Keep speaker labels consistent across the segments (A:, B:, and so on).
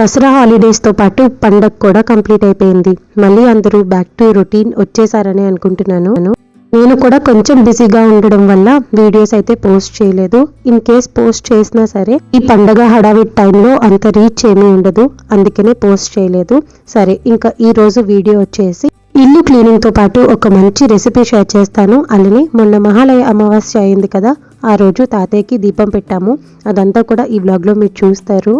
A: దసరా హాలిడేస్తో పాటు పండగ కూడా కంప్లీట్ అయిపోయింది. మళ్ళీ అందరూ బ్యాక్ టు రొటీన్ వచ్చేసారని అనుకుంటున్నాను. నేను కూడా కొంచెం బిజీగా ఉండడం వల్ల వీడియోస్ అయితే పోస్ట్ చేయలేదు. ఇన్ కేస్ పోస్ట్ చేసినా సరే ఈ పండగ హడావిడి టైంలో అంత రీచ్ ఏమీ ఉండదు. అందుకనే పోస్ట్ చేయలేదు. సరే ఇంకా ఈ రోజు వీడియో వచ్చేసి ఇల్లు క్లీనింగ్తో పాటు ఒక మంచి రెసిపీ షేర్ చేస్తాను. అలానే మొన్న మహాలయ అమావాస్య అయింది కదా ఆ రోజు తాతయ్యకి దీపం పెట్టాము. అదంతా కూడా ఈ బ్లాగ్లో మీరు చూస్తారు.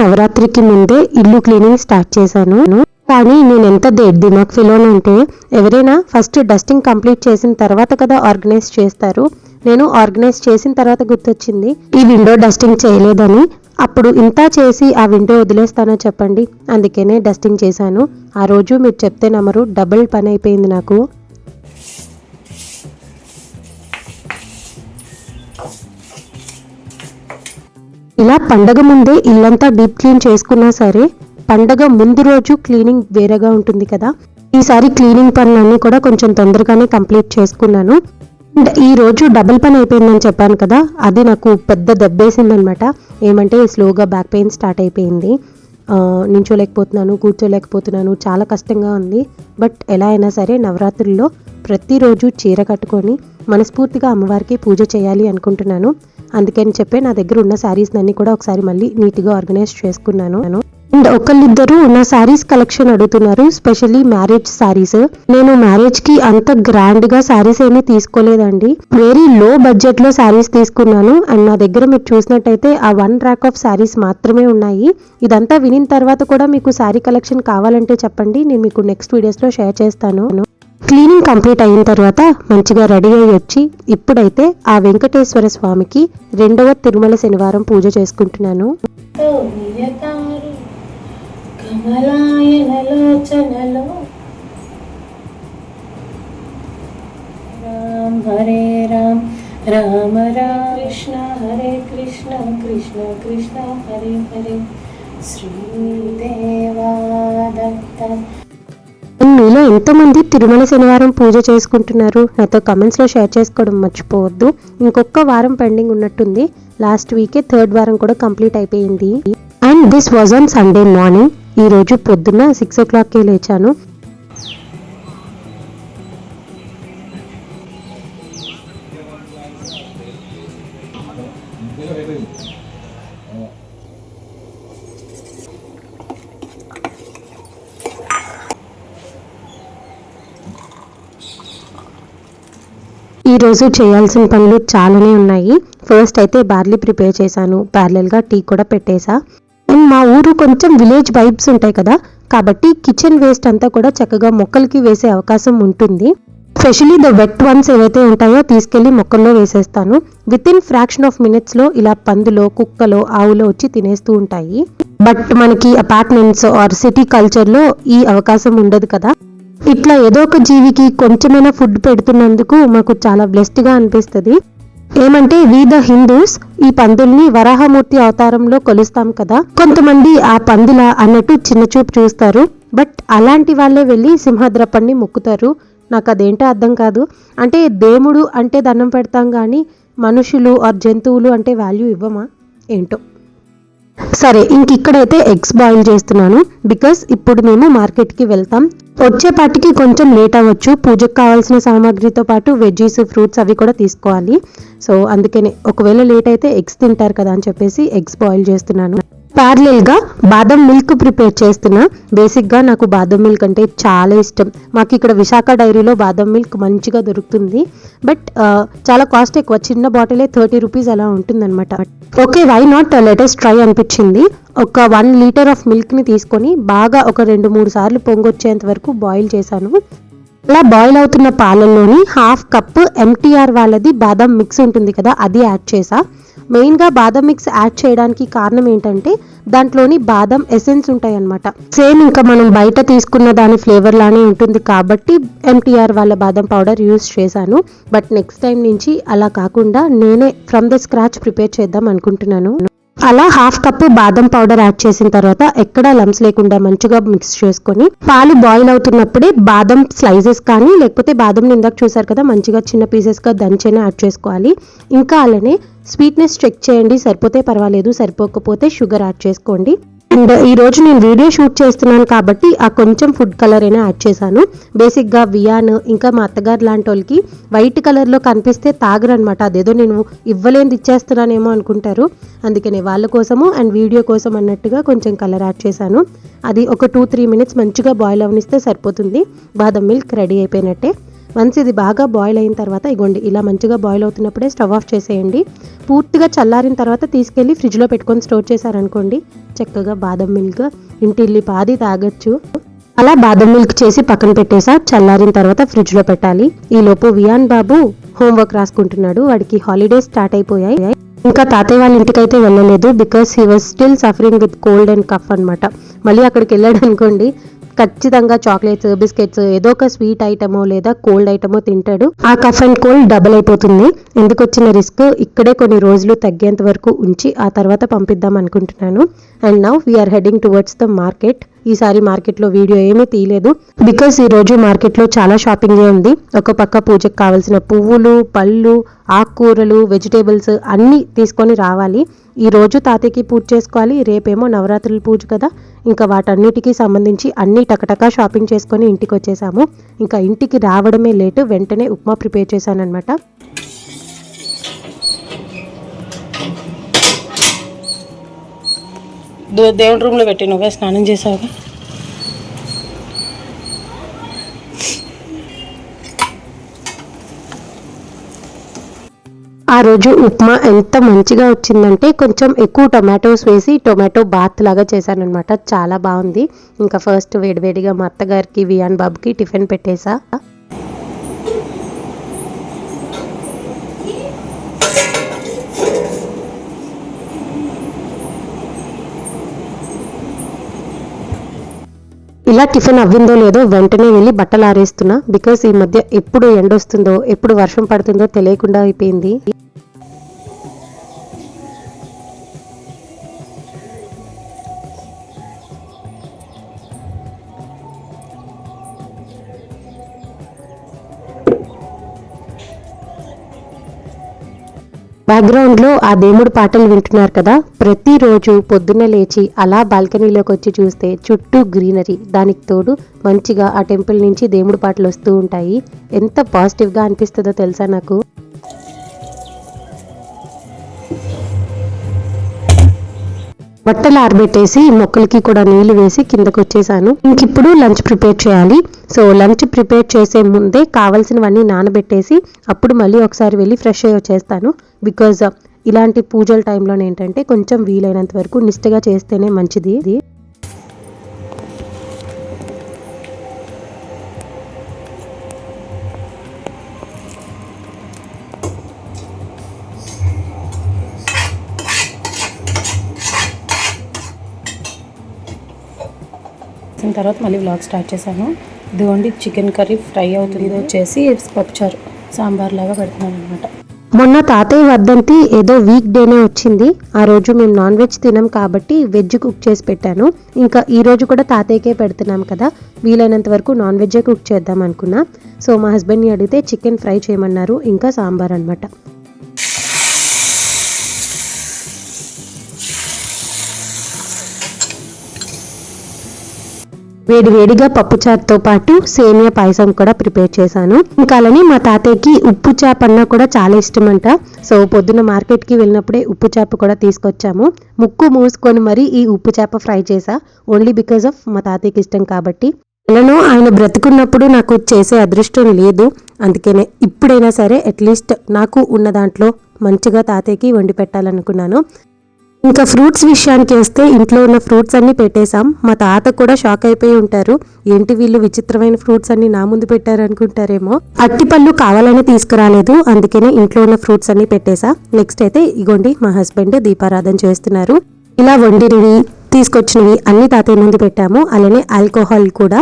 A: నవరాత్రికి ముందే ఇల్లు క్లీనింగ్ స్టార్ట్ చేశాను. కానీ నేను ఎంత దేడ్ది దిమాగ్ ఫిలోన్ అంటే ఎవరైనా ఫస్ట్ డస్టింగ్ కంప్లీట్ చేసిన తర్వాత కదా ఆర్గనైజ్ చేస్తారు. నేను ఆర్గనైజ్ చేసిన తర్వాత గుర్తొచ్చింది ఈ విండో డస్టింగ్ చేయలేదని. అప్పుడు ఇంత చేసి ఆ విండో వదిలేస్తానో చెప్పండి. అందుకనే డస్టింగ్ చేశాను. ఆ రోజు మీరు చెప్తే నమ్మరు డబుల్ పని అయిపోయింది నాకు. ఇలా పండగ ముందే ఇల్లంతా డీప్ క్లీన్ చేసుకున్నా సరే పండగ ముందు రోజు క్లీనింగ్ వేరేగా ఉంటుంది కదా. ఈసారి క్లీనింగ్ పనులన్నీ కూడా కొంచెం తొందరగానే కంప్లీట్ చేసుకున్నాను. అండ్ ఈ రోజు డబుల్ పని అయిపోయిందని చెప్పాను కదా అది నాకు పెద్ద దెబ్బేసిందనమాట. ఏమంటే స్లోగా బ్యాక్ పెయిన్ స్టార్ట్ అయిపోయింది. నించోలేకపోతున్నాను కూర్చోలేకపోతున్నాను చాలా కష్టంగా ఉంది. బట్ ఎలా అయినా సరే నవరాత్రుల్లో ప్రతిరోజు చీర కట్టుకొని మనస్ఫూర్తిగా అమ్మవారికి పూజ చేయాలి అనుకుంటున్నాను. అందుకని చెప్పి నా దగ్గర ఉన్న శారీస్ అన్ని కూడా ఒకసారి మళ్ళీ నీట్గా ఆర్గనైజ్ చేసుకున్నాను. అండ్ ఒకళ్ళిద్దరు నా శారీస్ కలెక్షన్ అడుగుతున్నారు స్పెషల్లీ మ్యారేజ్ శారీస్ నేను మ్యారేజ్కి అంత గ్రాండ్గా శారీస్ ఏమీ తీసుకోలేదండి. వెరీ లో బడ్జెట్లో శారీస్ తీసుకున్నాను. అండ్ నా దగ్గర మీరు చూసినట్టయితే ఆ వన్ ర్యాక్ ఆఫ్ శారీస్ మాత్రమే ఉన్నాయి. ఇదంతా వినిన తర్వాత కూడా మీకు శారీ కలెక్షన్ కావాలంటే చెప్పండి. నేను మీకు నెక్స్ట్ వీడియోస్లో షేర్ చేస్తాను. క్లీనింగ్ కంప్లీట్ అయిన తర్వాత మంచిగా రెడీ అయ్యి వచ్చి ఇప్పుడైతే ఆ వెంకటేశ్వర స్వామికి రెండవ తిరుమల శనివారం పూజ చేసుకుంటున్నాను.
B: హరే రామ్ రామ రామ కృష్ణ హరే కృష్ణ కృష్ణ కృష్ణ హరే హరే శ్రీదేవాదత్త
A: ఎంతో మంది తిరుమల శనివారం పూజ చేసుకుంటున్నారు. నాతో కమెంట్స్లో షేర్ చేసుకోవడం మర్చిపోవద్దు. ఇంకొక వారం పెండింగ్ ఉన్నట్టుంది. లాస్ట్ వీకే థర్డ్ వారం కూడా కంప్లీట్ అయిపోయింది. And this was on Sunday morning ఈ రోజు పొద్దున్న సిక్స్ ఓ క్లాక్కి లేచాను. ఈ రోజు చేయాల్సిన పనులు చాలానే ఉన్నాయి. ఫస్ట్ అయితే బార్లీ ప్రిపేర్ చేశాను. ప్యారలల్గా గా టీ కూడా పెట్టేశా. అండ్ మా ఊరు కొంచెం విలేజ్ వైబ్స్ ఉంటాయి కదా. కాబట్టి కిచెన్ వేస్ట్ అంతా కూడా చక్కగా మొక్కలకి వేసే అవకాశం ఉంటుంది. స్పెషలీ ద వెట్ వన్స్ ఏవైతే ఉంటాయో తీసుకెళ్ళి మొక్కల్లో వేసేస్తాను. విత్ ఇన్ ఫ్రాక్షన్ ఆఫ్ మినిట్స్లో ఇలా పందులో కుక్కలో ఆవులో వచ్చి తినేస్తూ ఉంటాయి. బట్ మనకి అపార్ట్మెంట్స్ ఆర్ సిటీ కల్చర్లో ఈ అవకాశం ఉండదు కదా. ఇట్లా ఏదో ఒక జీవికి కొంచెమైనా ఫుడ్ పెడుతున్నందుకు మాకు చాలా బ్లెస్డ్గా అనిపిస్తుంది. ఏమంటే వి ద హిందూస్ ఈ పందుల్ని వరాహమూర్తి అవతారంలో కొలుస్తాం కదా. కొంతమంది ఆ పందుల అన్నట్టు చిన్న చూపు చూస్తారు. బట్ అలాంటి వాళ్ళే వెళ్ళి సింహద్రపణ్ణి మొక్కుతారు. నాకు అదేంటో అర్థం కాదు. అంటే దేవుడు అంటే దండం పెడతాం కానీ మనుషులు ఆర్ జంతువులు అంటే వాల్యూ ఇవ్వమా? ఏంటో. సరే ఇంక ఇక్కడైతే ఎగ్స్ బాయిల్ చేస్తున్నాను. బికాస్ ఇప్పుడు మేము మార్కెట్కి వెళ్తాం. వచ్చేపాటికి కొంచెం లేట్ అవ్వచ్చు. పూజకు కావాల్సిన సామాగ్రితో పాటు వెజ్జీస్ ఫ్రూట్స్ అవి కూడా తీసుకోవాలి. సో అందుకనే ఒకవేళ లేట్ అయితే ఎగ్స్ తింటారు కదా అని చెప్పేసి ఎగ్స్ బాయిల్ చేస్తున్నాను. ప్యారలల్గా బాదం మిల్క్ ప్రిపేర్ చేస్తున్నా బేసిక్గా నాకు బాదం మిల్క్ అంటే చాలా ఇష్టం. మాకు ఇక్కడ విశాఖ డైరీలో బాదం మిల్క్ మంచిగా దొరుకుతుంది. బట్ uh, చాలా కాస్ట్ ఎక్కువ. చిన్న బాటిలే థర్టీ రూపీస్ అలా ఉంటుందన్నమాట. Okay why not latest try అనిపించింది. ఒక వన్ లీటర్ ఆఫ్ మిల్క్ని తీసుకొని బాగా ఒక రెండు మూడు సార్లు పొంగొచ్చేంత వరకు బాయిల్ చేశాను. అలా బాయిల్ అవుతున్న పాలల్లోని హాఫ్ కప్ ఎంటీఆర్ వాళ్ళది బాదం మిక్స్ ఉంటుంది కదా అది యాడ్ చేసా. మెయిన్గా బాదం మిక్స్ యాడ్ చేయడానికి కారణం ఏంటంటే దాంట్లోని బాదం ఎసెన్స్ ఉంటాయి అనమాట సేమ్ ఇంకా మనం బయట తీసుకున్న దాని ఫ్లేవర్ లానే ఉంటుంది కాబట్టి ఎంటీఆర్ వాళ్ళ బాదం పౌడర్ యూస్ చేశాను. బట్ నెక్స్ట్ టైం నుంచి అలా కాకుండా నేనే ఫ్రమ్ ద స్క్రాచ్ ప్రిపేర్ చేద్దాం అనుకుంటున్నాను. అలా హాఫ్ కప్ బాదం పౌడర్ యాడ్ చేసిన తర్వాత ఎక్కడా లమ్స్ లేకుండా మంచిగా మిక్స్ చేసుకొని పాలు బాయిల్ అవుతున్నప్పుడే బాదం స్లైసెస్ కానీ లేకపోతే బాదం ఇందాక చూసారు కదా మంచిగా చిన్న పీసెస్గా దంచైనా యాడ్ చేసుకోవాలి. ఇంకా అలానే స్వీట్నెస్ చెక్ చేయండి సరిపోతే పర్వాలేదు సరిపోకపోతే షుగర్ యాడ్ చేసుకోండి. అండ్ uh, ఈ రోజు నేను వీడియో షూట్ చేస్తున్నాను కాబట్టి ఆ కొంచెం ఫుడ్ కలర్ అయినా యాడ్ చేశాను. బేసిక్గా వియాన్ ఇంకా మా అత్తగారు లాంటి వాళ్ళకి వైట్ కలర్లో కనిపిస్తే తాగరు అనమాట అదేదో నేను ఇవ్వలేనిది ఇచ్చేస్తున్నానేమో అనుకుంటారు. అందుకనే వాళ్ళ కోసము అండ్ వీడియో కోసం అన్నట్టుగా కొంచెం కలర్ యాడ్ చేశాను. అది ఒక టూ త్రీ మినిట్స్ మంచిగా బాయిల్ అవనిస్తే సరిపోతుంది. బాదం మిల్క్ రెడీ అయిపోయినట్టే. వన్స్ ఇది బాగా బాయిల్ అయిన తర్వాత ఇగోండి ఇలా మంచిగా బాయిల్ అవుతున్నప్పుడే స్టవ్ ఆఫ్ చేసేయండి. పూర్తిగా చల్లారిన తర్వాత తీసుకెళ్ళి ఫ్రిడ్జ్లో పెట్టుకొని స్టోర్ చేశారనుకోండి చక్కగా బాదం మిల్క్ ఇంటిల్లి పాది తాగొచ్చు. అలా బాదం మిల్క్ చేసి పక్కన పెట్టేసా చల్లారిన తర్వాత ఫ్రిడ్జ్లో పెట్టాలి. ఈలోపు వియాన్ బాబు హోంవర్క్ రాసుకుంటున్నాడు వాడికి హాలిడేస్ స్టార్ట్ అయిపోయాయి. ఇంకా తాతయ్య వాళ్ళ ఇంటికైతే వెళ్ళలేదు because he was still suffering with cold and cough అనమాట మళ్ళీ అక్కడికి వెళ్ళాడు అనుకోండి ఖచ్చితంగా చాక్లెట్స్ బిస్కెట్స్ ఏదో ఒక స్వీట్ ఐటమో లేదా కోల్డ్ ఐటమో తింటాడు. ఆ కఫ్ అండ్ కోల్డ్ డబుల్ అయిపోతుంది. ఎందుకు వచ్చిన రిస్క్? ఇక్కడే కొన్ని రోజులు తగ్గేంత వరకు ఉంచి ఆ తర్వాత పంపిద్దాం అనుకుంటున్నాను. And now we are heading towards the market. ఈసారి మార్కెట్లో వీడియో ఏమీ తీయలేదు. బికాస్ ఈ రోజు మార్కెట్లో చాలా షాపింగ్ ఉంది. ఒక పక్క పూజకు కావాల్సిన పువ్వులు పళ్ళు ఆకుకూరలు వెజిటేబుల్స్ అన్నీ తీసుకొని రావాలి. ఈ రోజు తాతయ్యకి పూజ చేసుకోవాలి. రేపేమో నవరాత్రుల పూజ కదా. ఇంకా వాటన్నిటికీ సంబంధించి అన్ని టకటకా షాపింగ్ చేసుకొని ఇంటికి వచ్చేసాము ఇంకా ఇంటికి రావడమే లేటు వెంటనే ఉప్మా ప్రిపేర్ చేశాను అనమాట
B: దేవుడి రూమ్లో పెట్టి నువ్వే స్నానం చేసావుగా?
A: ఆ రోజు ఉప్మా ఎంత మంచిగా వచ్చిందంటే కొంచెం ఎక్కువ టొమాటోస్ వేసి టొమాటో బాత్ లాగా చేశాను అనమాట చాలా బాగుంది. ఇంకా ఫస్ట్ వేడివేడిగా మా అత్తగారికి వియాన్ బాబుకి టిఫిన్ పెట్టేసా. ఇలా టిఫిన్ అవ్విందో లేదో వెంటనే వెళ్ళి బట్టలు ఆరేస్తున్నా బికాస్ ఈ మధ్య ఎప్పుడు ఎండ వస్తుందో ఎప్పుడు వర్షం పడుతుందో తెలియకుండా అయిపోయింది. బ్యాక్గ్రౌండ్లో ఆ దేవుడు పాటలు వింటున్నారు కదా. ప్రతిరోజు పొద్దున్నే లేచి అలా బాల్కనీలోకి వచ్చి చూస్తే చుట్టూ గ్రీనరీ. దానికి తోడు మంచిగా ఆ టెంపుల్ నుంచి దేవుడి పాటలు వస్తూ ఉంటాయి. ఎంత పాజిటివ్గా అనిపిస్తుందో తెలుసా నాకు? బట్టలు ఆరబెట్టేసి మొక్కలకి కూడా నీళ్ళు వేసి కిందకు వచ్చేసాను. ఇంక ఇప్పుడు లంచ్ ప్రిపేర్ చేయాలి. సో లంచ్ ప్రిపేర్ చేసే ముందే కావాల్సినవన్నీ నానబెట్టేసి అప్పుడు మళ్ళీ ఒకసారి వెళ్ళి ఫ్రెష్ అయ్యి వచ్చేస్తాను. బికాజ్ ఇలాంటి పూజల టైంలో ఏంటంటే కొంచెం వీలైనంత వరకు నిష్టగా చేస్తేనే మంచిది.
B: వచ్చిన తర్వాత మళ్ళీ బ్లాగ్ స్టార్ట్ చేశాను. ఇదిగోండి చికెన్ కర్రీ ఫ్రై అవుతుంది. ఇది వచ్చేసి పప్పుచారు సాంబార్ లాగా పెడుతున్నాను అనమాట
A: మొన్న తాతయ్య వర్ధంతి ఏదో వీక్ డేనే వచ్చింది. ఆ రోజు మేము నాన్ వెజ్ తినాం కాబట్టి వెజ్ కుక్ చేసి పెట్టాను. ఇంకా ఈ రోజు కూడా తాతయ్యకే పెడుతున్నాం కదా. వీలైనంత వరకు నాన్ వెజ్జే కుక్ చేద్దాం అనుకున్నా. సో మా హస్బెండ్ని అడిగితే చికెన్ ఫ్రై చేయమన్నారు ఇంకా సాంబార్ అనమాట వేడివేడిగా వేడిగా పప్పుచారుతో పాటు సేమియా పాయసం కూడా ప్రిపేర్ చేశాను. ఇంకా అలానే మా తాతయ్యకి ఉప్పు చేప అన్నా కూడా చాలా ఇష్టం అంట సో పొద్దున మార్కెట్కి వెళ్ళినప్పుడే ఉప్పు చేప కూడా తీసుకొచ్చాము. ముక్కు మూసుకొని మరీ ఈ ఉప్పు చేప ఫ్రై చేసా ఓన్లీ బికాస్ ఆఫ్ మా తాతయ్యకి ఇష్టం కాబట్టి. ఎలానో ఆయన బ్రతుకున్నప్పుడు నాకు చేసే అదృష్టం లేదు. అందుకనే ఇప్పుడైనా సరే అట్లీస్ట్ నాకు ఉన్న దాంట్లో మంచిగా తాతయ్యకి వండి పెట్టాలనుకున్నాను. ఇంకా ఫ్రూట్స్ విషయానికి వస్తే ఇంట్లో ఉన్న ఫ్రూట్స్ అన్ని పెట్టేశాం. మా తాత కూడా షాక్ అయిపోయి ఉంటారు. ఏంటి వీళ్ళు విచిత్రమైన ఫ్రూట్స్ అన్ని నా ముందు పెట్టారు అనుకుంటారేమో అట్టిపళ్ళు కావాలని తీసుకురాలేదు. అందుకనే ఇంట్లో ఉన్న ఫ్రూట్స్ అన్ని పెట్టేశా. నెక్స్ట్ అయితే ఇగోండి మా హస్బెండ్ దీపారాధన చేస్తున్నారు. ఇలా వండినవి తీసుకొచ్చినవి అన్ని తాతయ్య ముందు పెట్టాము. అలానే ఆల్కహాల్ కూడా.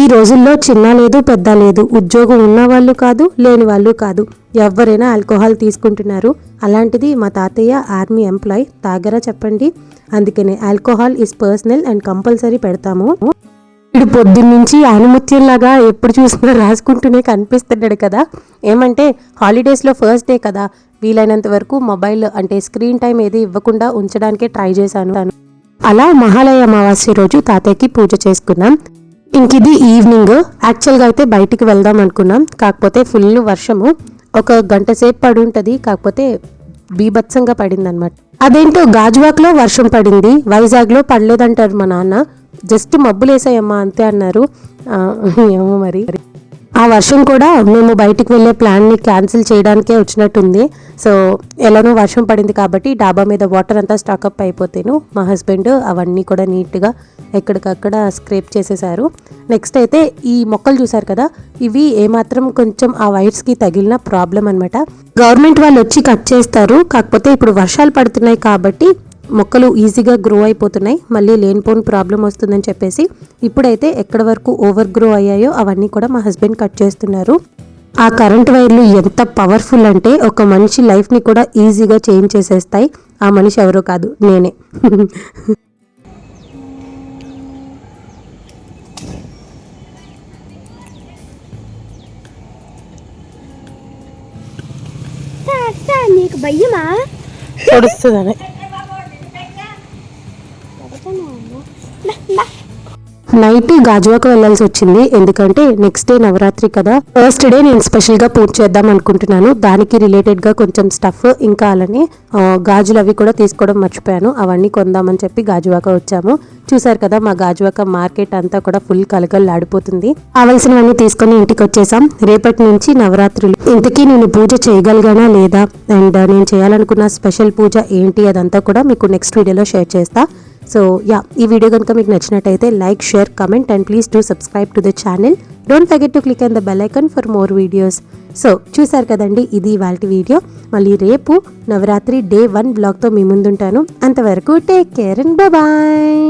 A: ఈ రోజుల్లో చిన్న లేదు పెద్ద లేదు. ఉద్యోగం ఉన్న వాళ్ళు కాదు లేని వాళ్ళు కాదు. ఎవరైనా ఆల్కహాల్ తీసుకుంటున్నారు. అలాంటిది మా తాతయ్య ఆర్మీ ఎంప్లాయ్ తాగరా చెప్పండి. అందుకనే alcohol is personal and compulsory పెడతాము. వీడు పొద్దున్నుంచి ఆనుమత్యంలాగా ఎప్పుడు చూసినా రాసుకుంటూనే కనిపిస్తున్నాడు కదా. ఏమంటే హాలిడేస్లో ఫస్ట్ డే కదా. వీలైనంత వరకు మొబైల్ అంటే స్క్రీన్ టైం ఏది ఇవ్వకుండా ఉంచడానికే ట్రై చేశాను. అలా మహాలయ అమావాస్య రోజు తాతయ్యకి పూజ చేసుకున్నాం. ఇంక ఇది ఈవినింగ్. యాక్చువల్గా అయితే బయటికి వెళ్దాం అనుకున్నాం. కాకపోతే ఫుల్ వర్షము. ఒక గంట సేపు పడి ఉంటుంది. కాకపోతే బీభత్సంగా పడిందనమాట అదేంటో గాజువాక్లో వర్షం పడింది. వైజాగ్లో పడలేదంటారు మా నాన్న. జస్ట్ మబ్బులేసాయమ్మా అంతే అన్నారు. ఏమో మరి. ఆ వర్షం కూడా మేము బయటికి వెళ్ళే ప్లాన్ని క్యాన్సిల్ చేయడానికే వచ్చినట్టుంది. సో ఎలానో వర్షం పడింది కాబట్టి డాబా మీద వాటర్ అంతా స్టాకప్ అయిపోతేను మా హస్బెండ్ అవన్నీ కూడా నీట్గా ఎక్కడికక్కడ స్క్రేప్ చేసేసారు. నెక్స్ట్ అయితే ఈ మొక్కలు చూసారు కదా ఇవి ఏమాత్రం కొంచెం ఆ వైర్స్కి తగిలిన ప్రాబ్లం అనమాట గవర్నమెంట్ వాళ్ళు వచ్చి కట్ చేస్తారు. కాకపోతే ఇప్పుడు వర్షాలు పడుతున్నాయి కాబట్టి మొక్కలు ఈజీగా గ్రో అయిపోతున్నాయి మళ్ళీ లేనిపోని ప్రాబ్లం వస్తుందని చెప్పేసి ఇప్పుడైతే ఎక్కడ వరకు ఓవర్ గ్రో అయ్యాయో అవన్నీ కూడా మా హస్బెండ్ కట్ చేస్తున్నారు. ఆ కరెంట్ వైర్లు ఎంత పవర్ఫుల్ అంటే ఒక మనిషి లైఫ్ని కూడా ఈజీగా చేంజ్ చేసేస్తాయి. ఆ మనిషి ఎవరో కాదు నేనే.
C: నీకు భయమా?
B: పొడుస్తుందని.
A: నైట్ గాజువాకు వెళ్ళాల్సి వచ్చింది. ఎందుకంటే నెక్స్ట్ డే నవరాత్రి కదా. ఫస్ట్ డే నేను స్పెషల్గా పూజ చేద్దాం అనుకుంటున్నాను. దానికి రిలేటెడ్గా కొంచెం స్టఫ్ ఇంకా అలానే గాజులు అవి కూడా తీసుకోవడం మర్చిపోయాను. అవన్నీ కొందామని చెప్పి గాజువాక వచ్చాము. చూసారు కదా మా గాజువాక మార్కెట్ అంతా కూడా ఫుల్ కలగల్లాడిపోతుంది కావలసినవన్నీ తీసుకొని ఇంటికి వచ్చేసాం. రేపటి నుంచి నవరాత్రులు. ఇంతకీ నేను పూజ చేయగలిగానా లేదా? అండ్ నేను చేయాలనుకున్న స్పెషల్ పూజ ఏంటి? అదంతా కూడా మీకు నెక్స్ట్ వీడియోలో షేర్ చేస్తాను సో యా ఈ వీడియో కనుక మీకు నచ్చినట్టయితే like share comment and please to subscribe to the channel don't forget to click on the bell icon for more videos so చూసారు కదండి ఇది ఇవాళ వీడియో మళ్ళీ రేపు నవరాత్రి డే వన్ బ్లాగ్తో మీ ముందుంటాను. అంతవరకు టేక్ కేర్ అండ్ బాయ్